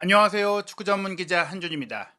안녕하세요. 축구 전문 기자 한준입니다.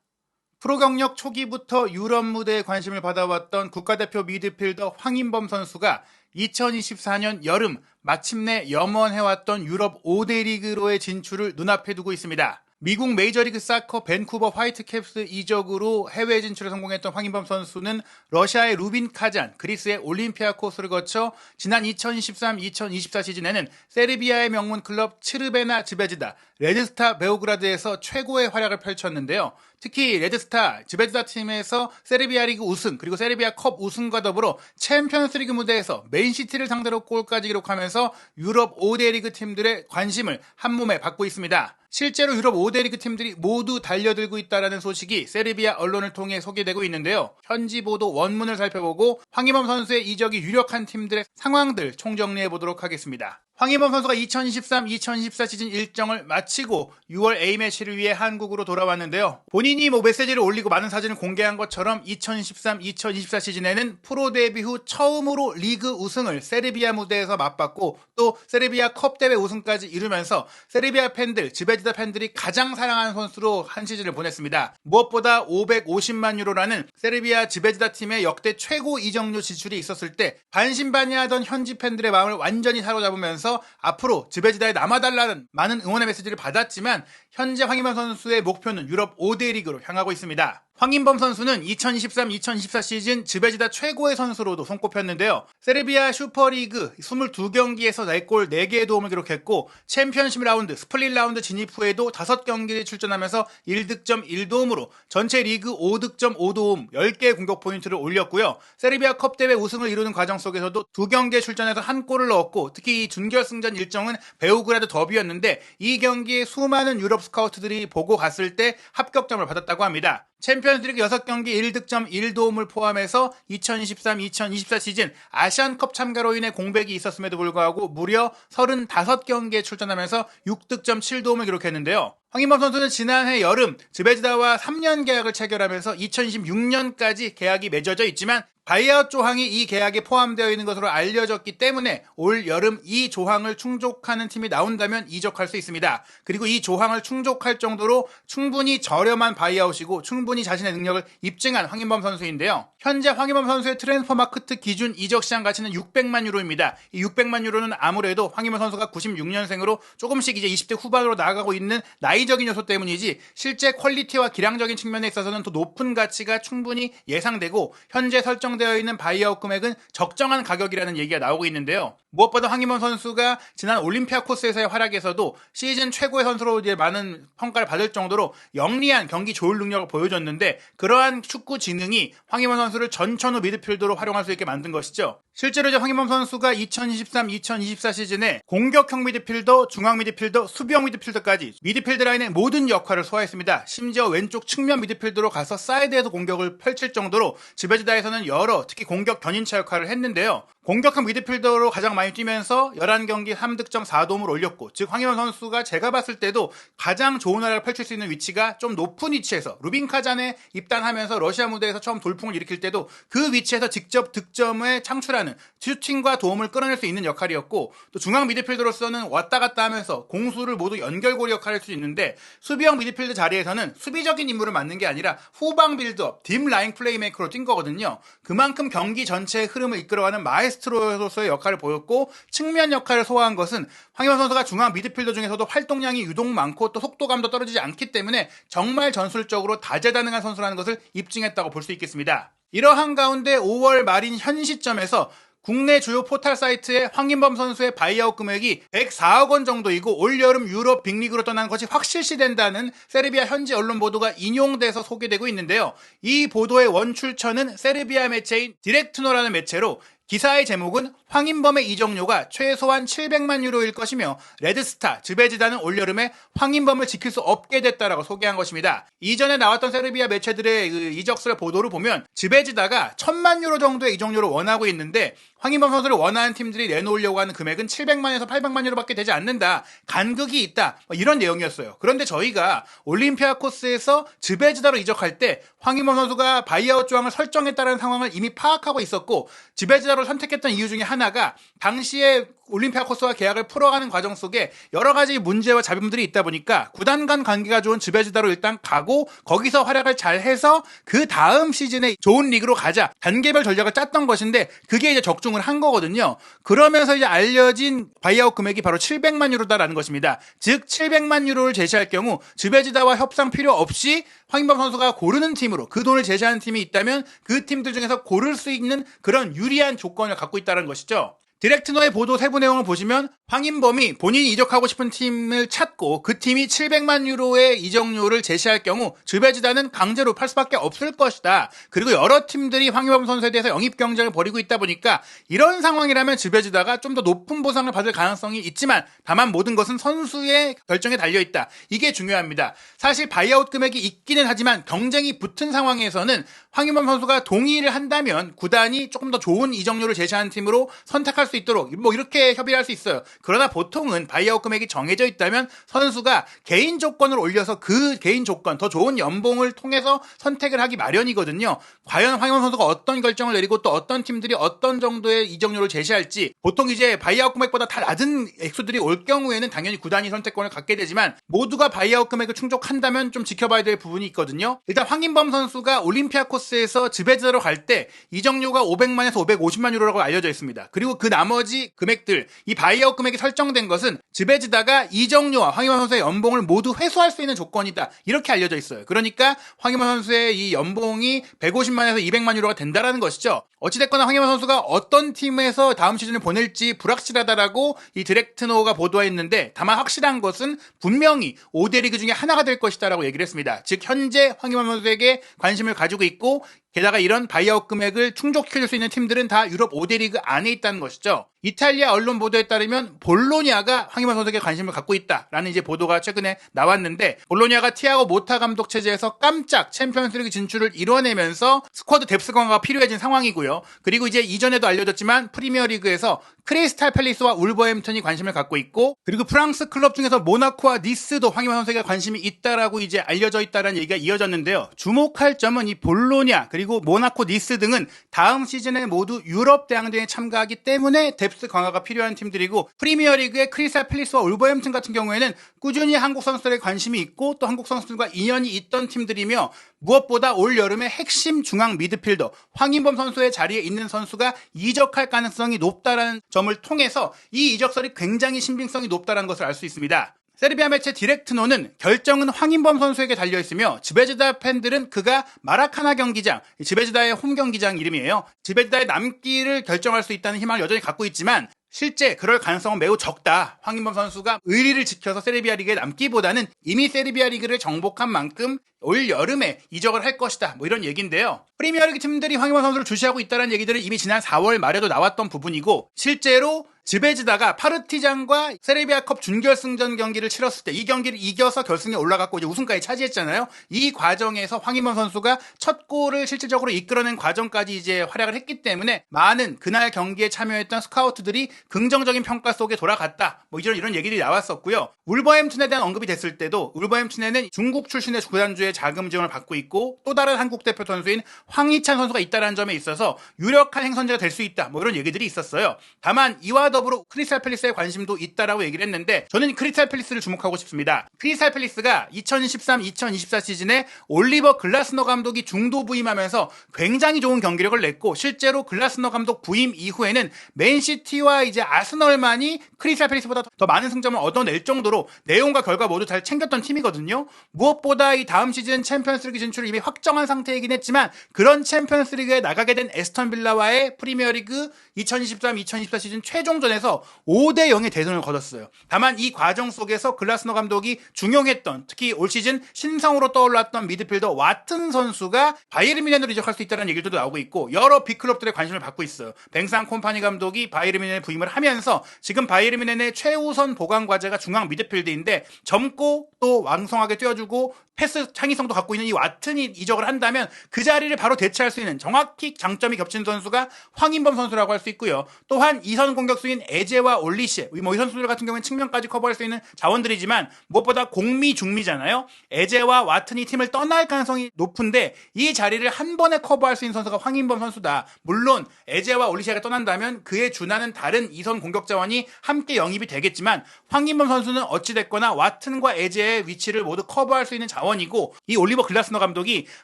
프로 경력 초기부터 유럽 무대에 관심을 받아왔던 국가대표 미드필더 황인범 선수가 2024년 여름 마침내 염원해왔던 유럽 5대 리그로의 진출을 눈앞에 두고 있습니다. 미국 메이저리그 사커 밴쿠버 화이트캡스 이적으로 해외 진출에 성공했던 황인범 선수는 러시아의 루빈 카잔, 그리스의 올림피아 코스를 거쳐 지난 2023-2024 시즌에는 세르비아의 명문 클럽 츠르베나 즈베즈다, 레드스타 베오그라드에서 최고의 활약을 펼쳤는데요. 특히 레드스타 즈베즈다 팀에서 세르비아 리그 우승 그리고 세르비아 컵 우승과 더불어 챔피언스리그 무대에서 맨시티를 상대로 골까지 기록하면서 유럽 5대 리그 팀들의 관심을 한 몸에 받고 있습니다. 실제로 유럽 5대 리그 팀들이 모두 달려들고 있다는 소식이 세르비아 언론을 통해 소개되고 있는데요. 현지 보도 원문을 살펴보고 황희범 선수의 이적이 유력한 팀들의 상황들 총정리해 보도록 하겠습니다. 황희범 선수가 2013-2014 시즌 일정을 마치고 6월 A매치를 위해 한국으로 돌아왔는데요. 본인이 뭐 메시지를 올리고 많은 사진을 공개한 것처럼 2013-2024 시즌에는 프로 데뷔 후 처음으로 리그 우승을 세르비아 무대에서 맛봤고 또 세르비아 컵 대회 우승까지 이루면서 세르비아 팬들, 지베지다 팬들이 가장 사랑하는 선수로 한 시즌을 보냈습니다. 무엇보다 550만 유로라는 세르비아 지베지다 팀의 역대 최고 이적료 지출이 있었을 때 반신반의하던 현지 팬들의 마음을 완전히 사로잡으면서 앞으로 지베지다에 남아달라는 많은 응원의 메시지를 받았지만 현재 황희만 선수의 목표는 유럽 5대 리그로 향하고 있습니다. 황인범 선수는 2023-2024 시즌 지베지다 최고의 선수로도 손꼽혔는데요. 세르비아 슈퍼리그 22경기에서 4골 4개의 도움을 기록했고 챔피언십 라운드, 스플릿 라운드 진입 후에도 5경기에 출전하면서 1득점 1도움으로 전체 리그 5득점 5도움 10개의 공격 포인트를 올렸고요. 세르비아 컵 대회 우승을 이루는 과정 속에서도 두 경기에 출전해서 한 골을 넣었고 특히 이 준결승전 일정은 베오그라드 더비였는데 이 경기에 수많은 유럽 스카우트들이 보고 갔을 때 합격점을 받았다고 합니다. 챔피언스리그 6경기 1득점 1도움을 포함해서 2023-2024 시즌 아시안컵 참가로 인해 공백이 있었음에도 불구하고 무려 35경기에 출전하면서 6득점 7도움을 기록했는데요. 황인범 선수는 지난해 여름 즈베지다와 3년 계약을 체결하면서 2026년까지 계약이 맺어져 있지만 바이아웃 조항이 이 계약에 포함되어 있는 것으로 알려졌기 때문에 올 여름 이 조항을 충족하는 팀이 나온다면 이적할 수 있습니다. 그리고 이 조항을 충족할 정도로 충분히 저렴한 바이아웃이고 충분히 자신의 능력을 입증한 황인범 선수인데요. 현재 황인범 선수의 트랜스퍼 마크트 기준 이적 시장 가치는 600만 유로입니다. 이 600만 유로는 아무래도 황인범 선수가 96년생으로 조금씩 이제 20대 후반으로 나아가고 있는 나이적인 요소 때문이지 실제 퀄리티와 기량적인 측면에 있어서는 더 높은 가치가 충분히 예상되고 현재 설정 되어 있는 바이아웃 금액은 적정한 가격이라는 얘기가 나오고 있는데요. 무엇보다 황희범 선수가 지난 올림피아 코스에서의 활약에서도 시즌 최고의 선수로 이제 많은 평가를 받을 정도로 영리한 경기 조율 능력을 보여줬는데 그러한 축구 지능이 황희범 선수를 전천후 미드필더로 활용할 수 있게 만든 것이죠. 실제로 이제 황희범 선수가 2023-2024 시즌에 공격형 미드필더, 중앙 미드필더, 수비형 미드필더까지 미드필드 라인의 모든 역할을 소화했습니다. 심지어 왼쪽 측면 미드필더로 가서 사이드에서 공격을 펼칠 정도로 지베지다에서는 여러 특히 공격 견인차 역할을 했는데요. 공격형 미드필더로 가장 많이 뛰면서 11경기 3득점 4도움을 올렸고 즉 황희원 선수가 제가 봤을 때도 가장 좋은 활약을 펼칠 수 있는 위치가 좀 높은 위치에서 루빈 카잔에 입단하면서 러시아 무대에서 처음 돌풍을 일으킬 때도 그 위치에서 직접 득점을 창출하는 슈팅과 도움을 끌어낼 수 있는 역할이었고 또 중앙 미드필더로서는 왔다 갔다 하면서 공수를 모두 연결고리 역할을 할 수 있는데 수비형 미드필드 자리에서는 수비적인 임무를 맡는 게 아니라 후방 빌드업, 딥 라인 플레이메이커로 뛴 거거든요. 그만큼 경기 전체의 흐름을 이끌어가는 마에스트로로서의 역할을 보였고 측면 역할을 소화한 것은 황희원 선수가 중앙 미드필더 중에서도 활동량이 유독 많고 또 속도감도 떨어지지 않기 때문에 정말 전술적으로 다재다능한 선수라는 것을 입증했다고 볼 수 있겠습니다. 이러한 가운데 5월 말인 현 시점에서 국내 주요 포털 사이트에 황인범 선수의 바이아웃 금액이 104억 원 정도이고 올여름 유럽 빅리그로 떠난 것이 확실시 된다는 세르비아 현지 언론 보도가 인용돼서 소개되고 있는데요. 이 보도의 원출처는 세르비아 매체인 디렉트노라는 매체로 기사의 제목은 황인범의 이적료가 최소한 700만 유로일 것이며 레드스타, 즈베지다는 올여름에 황인범을 지킬 수 없게 됐다라고 소개한 것입니다. 이전에 나왔던 세르비아 매체들의 그 이적설 보도를 보면 즈베지다가 1000만 유로 정도의 이적료를 원하고 있는데 황인범 선수를 원하는 팀들이 내놓으려고 하는 금액은 700만에서 800만 유로밖에 되지 않는다. 간극이 있다. 뭐 이런 내용이었어요. 그런데 저희가 올림피아 코스에서 즈베지다로 이적할 때 황인범 선수가 바이아웃 조항을 설정했다는 상황을 이미 파악하고 있었고 지베즈다를 선택했던 이유 중에 하나가 당시에 올림피아코스와 계약을 풀어가는 과정 속에 여러 가지 문제와 잡음들이 있다 보니까 구단 간 관계가 좋은 지베즈다로 일단 가고 거기서 활약을 잘 해서 그 다음 시즌에 좋은 리그로 가자 단계별 전략을 짰던 것인데 그게 이제 적중을 한 거거든요. 그러면서 이제 알려진 바이아웃 금액이 바로 700만 유로다라는 것입니다. 즉 700만 유로를 제시할 경우 지베즈다와 협상 필요 없이 황인범 선수가 고르는 팀으로 그 돈을 제시하는 팀이 있다면 그 팀들 중에서 고를 수 있는 그런 유리한 조건을 갖고 있다는 것이죠. 디렉트너의 보도 세부 내용을 보시면 황인범이 본인이 이적하고 싶은 팀을 찾고 그 팀이 700만 유로의 이적료를 제시할 경우 주베지다는 강제로 팔 수밖에 없을 것이다. 그리고 여러 팀들이 황인범 선수에 대해서 영입 경쟁을 벌이고 있다 보니까 이런 상황이라면 주베지다가 좀 더 높은 보상을 받을 가능성이 있지만 다만 모든 것은 선수의 결정에 달려 있다. 이게 중요합니다. 사실 바이아웃 금액이 있기는 하지만 경쟁이 붙은 상황에서는 황인범 선수가 동의를 한다면 구단이 조금 더 좋은 이적료를 제시하는 팀으로 선택할 수 있도록 뭐 이렇게 협의를 할 수 있어요. 그러나 보통은 바이아웃 금액이 정해져 있다면 선수가 개인 조건을 올려서 그 개인 조건 더 좋은 연봉을 통해서 선택을 하기 마련이거든요. 과연 황현 선수가 어떤 결정을 내리고 또 어떤 팀들이 어떤 정도의 이적료를 제시할지 보통 이제 바이아웃 금액보다 다 낮은 액수들이 올 경우에는 당연히 구단이 선택권을 갖게 되지만 모두가 바이아웃 금액을 충족한다면 좀 지켜봐야 될 부분이 있거든요. 일단 황인범 선수가 올림피아코 스에서 지베즈로 갈 때 이적료가 500만에서 550만 유로라고 알려져 있습니다. 그리고 그 나머지 금액들 이 바이아웃 금액이 설정된 것은 지베즈다가 이정료와 황희만 선수의 연봉을 모두 회수할 수 있는 조건이다 이렇게 알려져 있어요. 그러니까 황희만 선수의 이 연봉이 150만에서 200만 유로가 된다라는 것이죠. 어찌됐거나 황희만 선수가 어떤 팀에서 다음 시즌을 보낼지 불확실하다라고 이 디렉트노가 보도했는데 다만 확실한 것은 분명히 5대 리그 중에 하나가 될 것이다라고 얘기를 했습니다. 즉 현재 황희만 선수에게 관심을 가지고 있고 level 게다가 이런 바이아웃 금액을 충족해줄 수 있는 팀들은 다 유럽 5대 리그 안에 있다는 것이죠. 이탈리아 언론 보도에 따르면 볼로니아가 황희만 선수에게 관심을 갖고 있다라는 이제 보도가 최근에 나왔는데 볼로니아가 티아고 모타 감독 체제에서 깜짝 챔피언스리그 진출을 이뤄내면서 스쿼드 뎁스 강화가 필요해진 상황이고요. 그리고 이제 이전에도 알려졌지만 프리미어리그에서 크리스탈 팰리스와 울버햄튼이 관심을 갖고 있고 그리고 프랑스 클럽 중에서 모나코와 니스도 황희만 선수에게 관심이 있다라고 이제 알려져 있다라는 얘기가 이어졌는데요. 주목할 점은 이 볼로니아 그리고 모나코 니스 등은 다음 시즌에 모두 유럽 대항전에 참가하기 때문에 뎁스 강화가 필요한 팀들이고 프리미어리그의 크리스탈 팰리스와 울버햄튼 같은 경우에는 꾸준히 한국 선수들에 관심이 있고 또 한국 선수들과 인연이 있던 팀들이며 무엇보다 올 여름에 핵심 중앙 미드필더 황인범 선수의 자리에 있는 선수가 이적할 가능성이 높다라는 점을 통해서 이 이적설이 굉장히 신빙성이 높다라는 것을 알 수 있습니다. 세르비아 매체 디렉트노는 결정은 황인범 선수에게 달려 있으며 지베즈다 팬들은 그가 마라카나 경기장, 지베즈다의 홈 경기장 이름이에요. 지베즈다의 남기를 결정할 수 있다는 희망을 여전히 갖고 있지만 실제 그럴 가능성은 매우 적다. 황인범 선수가 의리를 지켜서 세르비아 리그에 남기보다는 이미 세르비아 리그를 정복한 만큼 올 여름에 이적을 할 것이다. 뭐 이런 얘기인데요. 프리미어리그 팀들이 황인범 선수를 주시하고 있다는 얘기들은 이미 지난 4월 말에도 나왔던 부분이고 실제로 지베즈다가 파르티잔과 세르비아컵 준결승전 경기를 치렀을 때 이 경기를 이겨서 결승에 올라갔고 이제 우승까지 차지했잖아요. 이 과정에서 황인범 선수가 첫 골을 실질적으로 이끌어낸 과정까지 이제 활약을 했기 때문에 많은 그날 경기에 참여했던 스카우트들이 긍정적인 평가 속에 돌아갔다. 뭐 이런 이런 얘기들이 나왔었고요. 울버햄튼에 대한 언급이 됐을 때도 울버햄튼에는 중국 출신의 구단주의 자금 지원을 받고 있고 또 다른 한국 대표 선수인 황희찬 선수가 있다는 점에 있어서 유력한 행선자가 될 수 있다. 뭐 이런 얘기들이 있었어요. 다만 이와 더 불어 크리스탈 팰리스의 관심도 있다라고 얘기를 했는데 저는 크리스탈 팰리스를 주목하고 싶습니다. 크리스탈 팰리스가 2013-2024 시즌에 올리버 글라스너 감독이 중도 부임하면서 굉장히 좋은 경기력을 냈고 실제로 글라스너 감독 부임 이후에는 맨시티와 이제 아스널만이 크리스탈 팰리스보다 더 많은 승점을 얻어낼 정도로 내용과 결과 모두 잘 챙겼던 팀이거든요. 무엇보다 이 다음 시즌 챔피언스리그 진출을 이미 확정한 상태이긴 했지만 그런 챔피언스리그에 나가게 된 에스턴 빌라와의 프리미어리그 2023-2024 시즌 최종 전에서 5대 0의 대선을 거뒀어요. 다만 이 과정 속에서 글라스너 감독이 중용했던 특히 올 시즌 신성으로 떠올랐던 미드필더 와튼 선수가 바이에른 미넨으로 이적할 수 있다는 얘기도 나오고 있고 여러 빅클럽들의 관심을 받고 있어요. 뱅상 콤파니 감독이 바이에른 미넨에 부임을 하면서 지금 바이에른 미넨의 최우선 보강 과제가 중앙 미드필드인데 젊고 또 왕성하게 뛰어주고 패스 창의성도 갖고 있는 이 와튼이 이적을 한다면 그 자리를 바로 대체할 수 있는 정확히 장점이 겹친 선수가 황인범 선수라고 할 수 있고요. 또한 이선 공격수인 에제와 올리시 뭐이 선수들 같은 경우는 측면까지 커버할 수 있는 자원들이지만 무엇보다 공미 중미잖아요. 에제와 와튼이 팀을 떠날 가능성이 높은데 이 자리를 한 번에 커버할 수 있는 선수가 황인범 선수다. 물론 에제와 올리시아가 떠난다면 그에 준하는 다른 이선 공격 자원이 함께 영입이 되겠지만 황인범 선수는 어찌 됐거나 와튼과 에제의 위치를 모두 커버할 수 있는 자원 이고 이 올리버 글라스너 감독이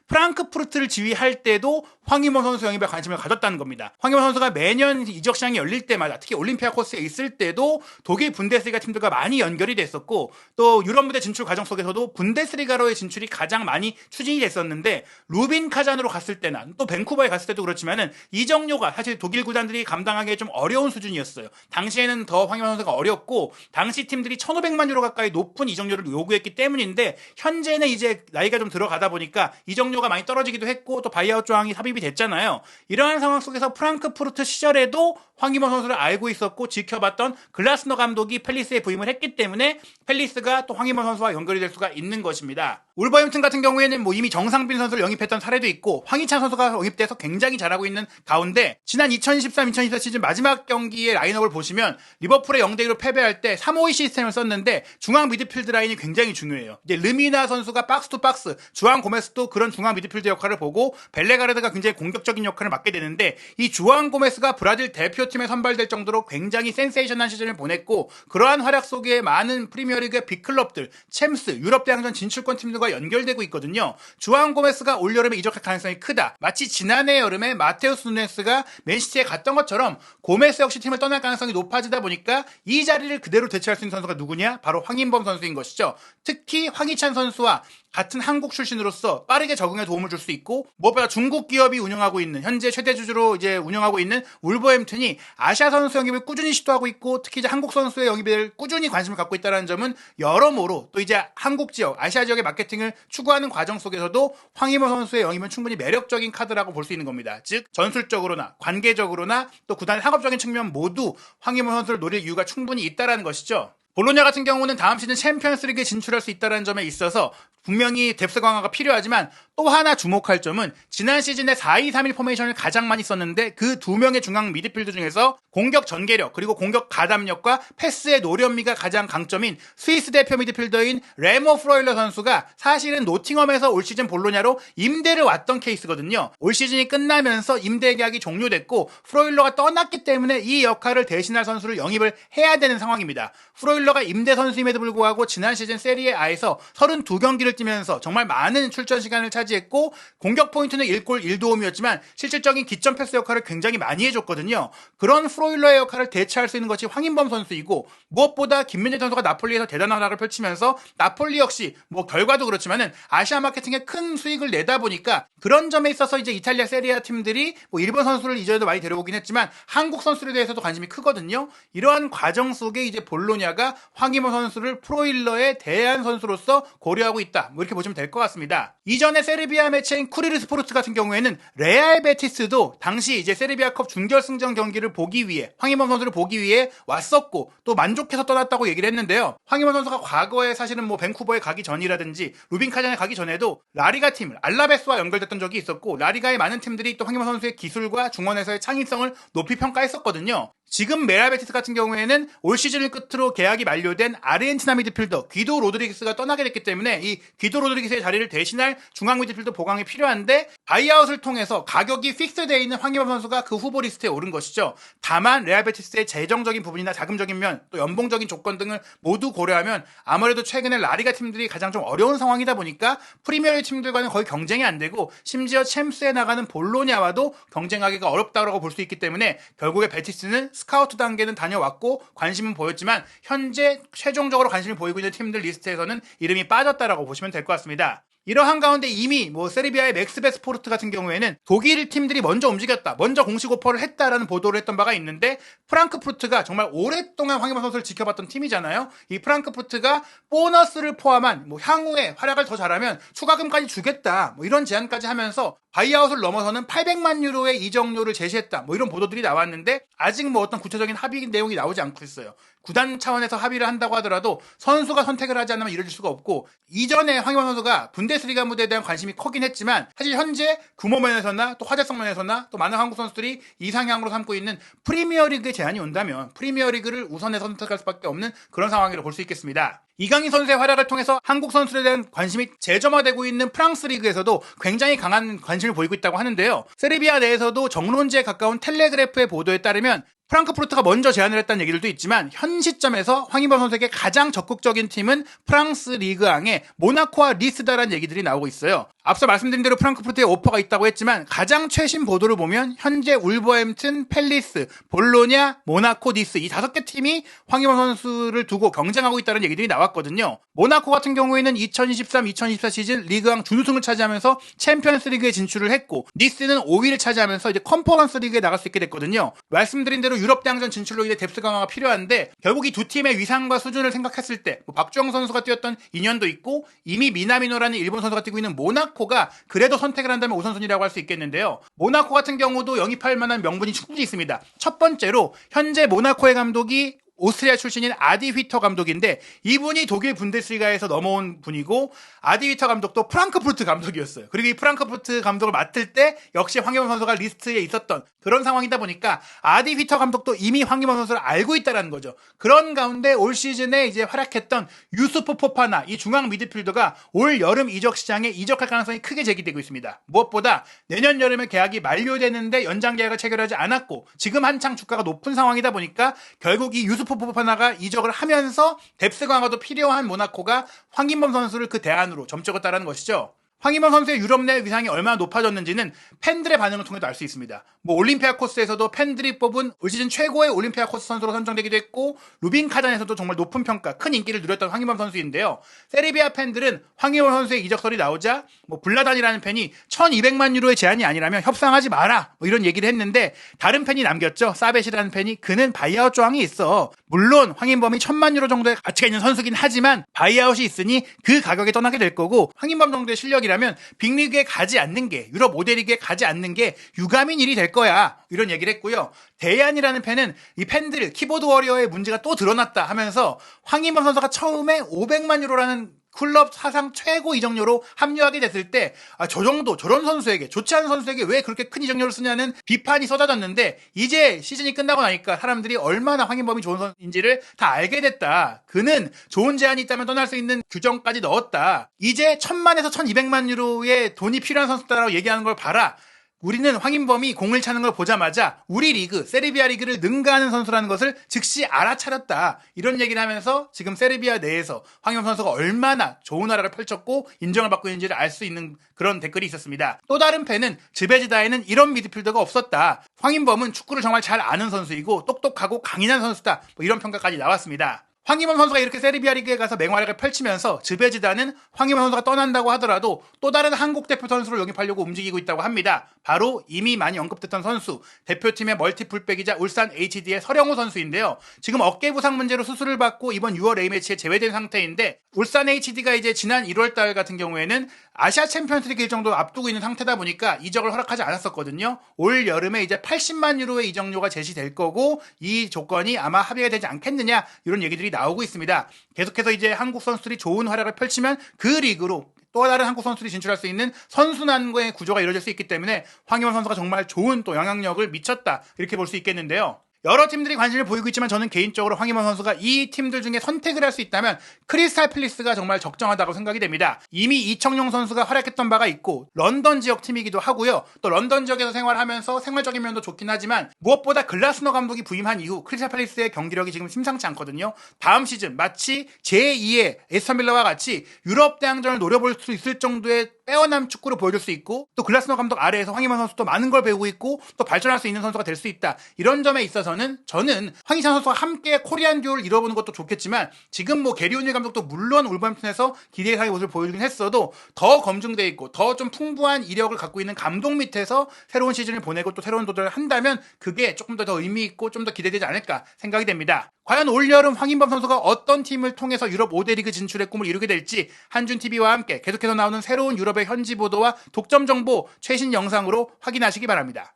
프랑크푸르트를 지휘할 때도 황인범 선수 영입에 관심을 가졌다는 겁니다. 황인범 선수가 매년 이적 시장이 열릴 때마다 특히 올림피아 코스에 있을 때도 독일 분데스리가 팀들과 많이 연결이 됐었고 또 유럽 무대 진출 과정 속에서도 분데스리가로의 진출이 가장 많이 추진이 됐었는데 루빈 카잔으로 갔을 때나 또 밴쿠버에 갔을 때도 그렇지만은 이적료가 사실 독일 구단들이 감당하기 좀 어려운 수준이었어요. 당시에는 더 황인범 선수가 어렵고 당시 팀들이 1,500만 유로 가까이 높은 이적료를 요구했기 때문인데 현재는 이제 나이가 좀 들어가다 보니까 이적료가 많이 떨어지기도 했고 또 바이아웃 조항이 삽입이 됐잖아요. 이러한 상황 속에서 프랑크푸르트 시절에도 황기범 선수를 알고 있었고 지켜봤던 글라스너 감독이 펠리스에 부임을 했기 때문에 펠리스가 또 황기범 선수와 연결이 될 수가 있는 것입니다. 울버햄튼 같은 경우에는 뭐 이미 정상빈 선수를 영입했던 사례도 있고 황희찬 선수가 영입돼서 굉장히 잘하고 있는 가운데 지난 2013-2014 시즌 마지막 경기의 라인업을 보시면 리버풀의 0대1로 패배할 때 3-5-2 시스템을 썼는데 중앙 미드필드 라인이 굉장히 중요해요. 이제 르미나 선수가 박스 투 박스, 주앙 고메스도 그런 중앙 미드필드 역할을 보고 벨레가르드가 굉장히 공격적인 역할을 맡게 되는데 이 주앙 고메스가 브라질 대표팀에 선발될 정도로 굉장히 센세이션한 시즌을 보냈고 그러한 활약 속에 많은 프리미어리그의 빅클럽들, 챔스, 유럽 대항전 진출권 팀들과 연결되고 있거든요. 주앙 고메스가 올여름에 이적할 가능성이 크다. 마치 지난해 여름에 마테우스 누네스가 맨시티에 갔던 것처럼 고메스 역시 팀을 떠날 가능성이 높아지다 보니까 이 자리를 그대로 대체할 수 있는 선수가 누구냐? 바로 황인범 선수인 것이죠. 특히 황희찬 선수와 같은 한국 출신으로서 빠르게 적응에 도움을 줄 수 있고 무엇보다 중국 기업이 운영하고 있는 현재 최대 주주로 이제 운영하고 있는 울버햄튼이 아시아 선수 영입을 꾸준히 시도하고 있고 특히 이제 한국 선수의 영입에 꾸준히 관심을 갖고 있다는 점은 여러모로 또 이제 한국 지역 아시아 지역의 마케팅을 추구하는 과정 속에서도 황희모 선수의 영입은 충분히 매력적인 카드라고 볼 수 있는 겁니다. 즉 전술적으로나 관계적으로나 또 구단의 상업적인 측면 모두 황희모 선수를 노릴 이유가 충분히 있다라는 것이죠. 볼로냐 같은 경우는 다음 시즌 챔피언스리그에 진출할 수 있다는 점에 있어서 분명히 뎁스 강화가 필요하지만 또 하나 주목할 점은 지난 시즌에 4-2-3-1 포메이션을 가장 많이 썼는데 그 두 명의 중앙 미드필드 중에서 공격 전개력 그리고 공격 가담력과 패스의 노련미가 가장 강점인 스위스 대표 미드필더인 레모 프로일러 선수가 사실은 노팅엄에서 올 시즌 볼로냐로 임대를 왔던 케이스거든요. 올 시즌이 끝나면서 임대 계약이 종료됐고 프로일러가 떠났기 때문에 이 역할을 대신할 선수를 영입을 해야 되는 상황입니다. 프로일러 가 임대 선수임에도 불구하고 지난 시즌 세리에 A에서 32경기를 뛰면서 정말 많은 출전 시간을 차지했고 공격 포인트는 1골 1도움이었지만 실질적인 기점 패스 역할을 굉장히 많이 해줬거든요. 그런 프로일러의 역할을 대체할 수 있는 것이 황인범 선수이고 무엇보다 김민재 선수가 나폴리에서 대단한 활약을 펼치면서 나폴리 역시 뭐 결과도 그렇지만은 아시아 마케팅에 큰 수익을 내다 보니까 그런 점에 있어서 이제 이탈리아 세리아 팀들이 뭐 일본 선수를 이전에도 많이 데려오긴 했지만 한국 선수에 대해서도 관심이 크거든요. 이러한 과정 속에 이제 볼로냐가 황희모 선수를 프로일러의 대안 선수로서 고려하고 있다. 뭐 이렇게 보시면 될 것 같습니다. 이전에 세르비아 매체인 쿠리르 스포르트 같은 경우에는 레알 베티스도 당시 이제 세르비아컵 준결승전 경기를 보기 위해 황희모 선수를 보기 위해 왔었고 또 만족해서 떠났다고 얘기를 했는데요. 황희모 선수가 과거에 사실은 뭐 밴쿠버에 가기 전이라든지 루빈 카잔에 가기 전에도 라리가 팀 알라베스와 연결됐던 적이 있었고 라리가의 많은 팀들이 또 황희모 선수의 기술과 중원에서의 창의성을 높이 평가했었거든요. 지금 메라 베티스 같은 경우에는 올 시즌을 끝으로 계약이 만료된 아르헨티나 미드필더 귀도 로드리기스가 떠나게 됐기 때문에 이 귀도 로드리기스의 자리를 대신할 중앙 미드필더 보강이 필요한데 바이아웃을 통해서 가격이 픽스되어 있는 황희범 선수가 그 후보 리스트에 오른 것이죠. 다만 레알 베티스의 재정적인 부분이나 자금적인 면, 또 연봉적인 조건 등을 모두 고려하면 아무래도 최근에 라리가 팀들이 가장 좀 어려운 상황이다 보니까 프리미어리 팀들과는 거의 경쟁이 안 되고 심지어 챔스에 나가는 볼로냐와도 경쟁하기가 어렵다고 볼 수 있기 때문에 결국에 베티스는 스카우트 단계는 다녀왔고 관심은 보였지만 현재 최종적으로 관심을 보이고 있는 팀들 리스트에서는 이름이 빠졌다라고 보시면 될 것 같습니다. 이러한 가운데 이미 뭐 세르비아의 맥스베 스 포르트 같은 경우에는 독일 팀들이 먼저 움직였다. 먼저 공식 오퍼를 했다라는 보도를 했던 바가 있는데 프랑크푸르트가 정말 오랫동안 황희범 선수를 지켜봤던 팀이잖아요. 이 프랑크푸르트가 보너스를 포함한 뭐 향후에 활약을 더 잘하면 추가금까지 주겠다. 뭐 이런 제안까지 하면서 바이아웃을 넘어서는 800만 유로의 이적료를 제시했다. 뭐 이런 보도들이 나왔는데 아직 뭐 어떤 구체적인 합의 내용이 나오지 않고 있어요. 구단 차원에서 합의를 한다고 하더라도 선수가 선택을 하지 않으면 이뤄질 수가 없고 이전에 황희원 선수가 분데스리가 무대에 대한 관심이 커긴 했지만 사실 현재 규모 면에서나 또 화제성 면에서나 또 많은 한국 선수들이 이상향으로 삼고 있는 프리미어리그의 제안이 온다면 프리미어리그를 우선해서 선택할 수밖에 없는 그런 상황이라고 볼 수 있겠습니다. 이강인 선수의 활약을 통해서 한국 선수들에 대한 관심이 재점화되고 있는 프랑스 리그에서도 굉장히 강한 관심을 보이고 있다고 하는데요. 세르비아 내에서도 정론지에 가까운 텔레그래프의 보도에 따르면 프랑크푸르트가 먼저 제안을 했다는 얘기들도 있지만 현 시점에서 황희범 선수에게 가장 적극적인 팀은 프랑스 리그앙의 모나코와 리스다라는 얘기들이 나오고 있어요. 앞서 말씀드린 대로 프랑크푸르트에 오퍼가 있다고 했지만 가장 최신 보도를 보면 현재 울버햄튼, 펠리스, 볼로냐, 모나코, 니스 이 다섯 개 팀이 황희범 선수를 두고 경쟁하고 있다는 얘기들이 나왔거든요. 모나코 같은 경우에는 2023-2024 시즌 리그왕 준우승을 차지하면서 챔피언스 리그에 진출을 했고 니스는 5위를 차지하면서 이제 컨퍼런스 리그에 나갈 수 있게 됐거든요. 말씀드린 대로 유럽 대항전 진출로 인해 뎁스 강화가 필요한데 결국 이 두 팀의 위상과 수준을 생각했을 때 뭐 박주영 선수가 뛰었던 인연도 있고 이미 미나미노라는 일본 선수가 뛰고 있는 모나코 가 그래도 선택을 한다면 우선순위라고 할 수 있겠는데요. 모나코 같은 경우도 영입할 만한 명분이 충분히 있습니다. 첫 번째로 현재 모나코의 감독이 오스트리아 출신인 아디 휘터 감독인데 이분이 독일 분데스리가에서 넘어온 분이고 아디 휘터 감독도 프랑크푸르트 감독이었어요. 그리고 이 프랑크푸르트 감독을 맡을 때 역시 황희범 선수가 리스트에 있었던 그런 상황이다 보니까 아디 휘터 감독도 이미 황희범 선수를 알고 있다라는 거죠. 그런 가운데 올 시즌에 이제 활약했던 유수프 포파나 이 중앙 미드필더가 올 여름 이적 시장에 이적할 가능성이 크게 제기되고 있습니다. 무엇보다 내년 여름에 계약이 만료되는데 연장 계약을 체결하지 않았고 지금 한창 주가가 높은 상황이다 보니까 결국 이 유수 프 포파나가 이적을 하면서 뎁스 강화도 필요한 모나코가 황인범 선수를 그 대안으로 점찍었다라는 것이죠. 황희범 선수의 유럽 내 위상이 얼마나 높아졌는지는 팬들의 반응을 통해도 알 수 있습니다. 뭐 올림피아 코스에서도 팬들이 뽑은 올 시즌 최고의 올림피아 코스 선수로 선정되기도 했고 루빈 카잔에서도 정말 높은 평가, 큰 인기를 누렸던 황희범 선수인데요. 세리비아 팬들은 황희범 선수의 이적설이 나오자 뭐 블라단이라는 팬이 1,200만 유로의 제한이 아니라면 협상하지 마라 뭐 이런 얘기를 했는데 다른 팬이 남겼죠. 사벳이라는 팬이 그는 바이아웃 조항이 있어. 물론 황인범이 1,000만 유로 정도의 가치가 있는 선수긴 하지만 바이아웃이 있으니 그 가격에 떠나게 될 거고 황인범 정도의 실력이라 면 빅리그에 가지 않는 게 유럽 모델리그에 가지 않는 게 유감인 일이 될 거야. 이런 얘기를 했고요. 대안이라는 팬은 이 팬들 키보드 워리어의 문제가 또 드러났다 하면서 황인범 선수가 처음에 500만 유로라는 클럽 사상 최고 이적료로 합류하게 됐을 때, 아, 저 정도, 저런 선수에게, 좋지 않은 선수에게 왜 그렇게 큰 이적료를 쓰냐는 비판이 쏟아졌는데, 이제 시즌이 끝나고 나니까 사람들이 얼마나 황인범이 좋은 선수인지를 다 알게 됐다. 그는 좋은 제안이 있다면 떠날 수 있는 규정까지 넣었다. 이제 천만에서 천이백만 유로의 돈이 필요한 선수다라고 얘기하는 걸 봐라. 우리는 황인범이 공을 차는 걸 보자마자 우리 리그, 세르비아 리그를 능가하는 선수라는 것을 즉시 알아차렸다. 이런 얘기를 하면서 지금 세르비아 내에서 황인범 선수가 얼마나 좋은 나라를 펼쳤고 인정을 받고 있는지를 알 수 있는 그런 댓글이 있었습니다. 또 다른 팬은 즈베지다에는 이런 미드필더가 없었다. 황인범은 축구를 정말 잘 아는 선수이고 똑똑하고 강인한 선수다. 뭐 이런 평가까지 나왔습니다. 황희범 선수가 이렇게 세르비아 리그에 가서 맹활약을 펼치면서 즈베지다는 황희범 선수가 떠난다고 하더라도 또 다른 한국 대표 선수를 영입하려고 움직이고 있다고 합니다. 바로 이미 많이 언급됐던 선수, 대표팀의 멀티풀백이자 울산 HD의 서령호 선수인데요. 지금 어깨 부상 문제로 수술을 받고 이번 6월 A매치에 제외된 상태인데 울산 HD가 이제 지난 1월 달 같은 경우에는 아시아 챔피언스리그 일정도 앞두고 있는 상태다 보니까 이적을 허락하지 않았었거든요. 올 여름에 이제 80만 유로의 이적료가 제시될 거고 이 조건이 아마 합의가 되지 않겠느냐 이런 얘기들이 나오고 있습니다. 계속해서 이제 한국 선수들이 좋은 활약을 펼치면 그 리그로 또 다른 한국 선수들이 진출할 수 있는 선순환의 구조가 이루어질 수 있기 때문에 황희원 선수가 정말 좋은 또 영향력을 미쳤다 이렇게 볼 수 있겠는데요. 여러 팀들이 관심을 보이고 있지만 저는 개인적으로 황희원 선수가 이 팀들 중에 선택을 할 수 있다면 크리스탈 필리스가 정말 적정하다고 생각이 됩니다. 이미 이청용 선수가 활약했던 바가 있고 런던 지역 팀이기도 하고요. 또 런던 지역에서 생활하면서 생활적인 면도 좋긴 하지만 무엇보다 글라스너 감독이 부임한 이후 크리스탈 필리스의 경기력이 지금 심상치 않거든요. 다음 시즌 마치 제2의 에스턴 빌라와 같이 유럽 대항전을 노려볼 수 있을 정도의 빼어남 축구를 보여줄 수 있고 또 글라스너 감독 아래에서 황희만 선수도 많은 걸 배우고 있고 또 발전할 수 있는 선수가 될 수 있다. 이런 점에 있어서는 저는 황희찬 선수와 함께 코리안 듀오를 이뤄보는 것도 좋겠지만 지금 뭐 게리 오닐 감독도 물론 울버햄튼에서 기대 이상의 모습을 보여주긴 했어도 더 검증돼 있고 더 좀 풍부한 이력을 갖고 있는 감독 밑에서 새로운 시즌을 보내고 또 새로운 도전을 한다면 그게 조금 더 더 의미 있고 좀 더 기대되지 않을까 생각이 됩니다. 과연 올여름 황인범 선수가 어떤 팀을 통해서 유럽 5대 리그 진출의 꿈을 이루게 될지 한준 TV와 함께 계속해서 나오는 새로운 유럽 의 현지 보도와 독점 정보 최신 영상으로 확인하시기 바랍니다.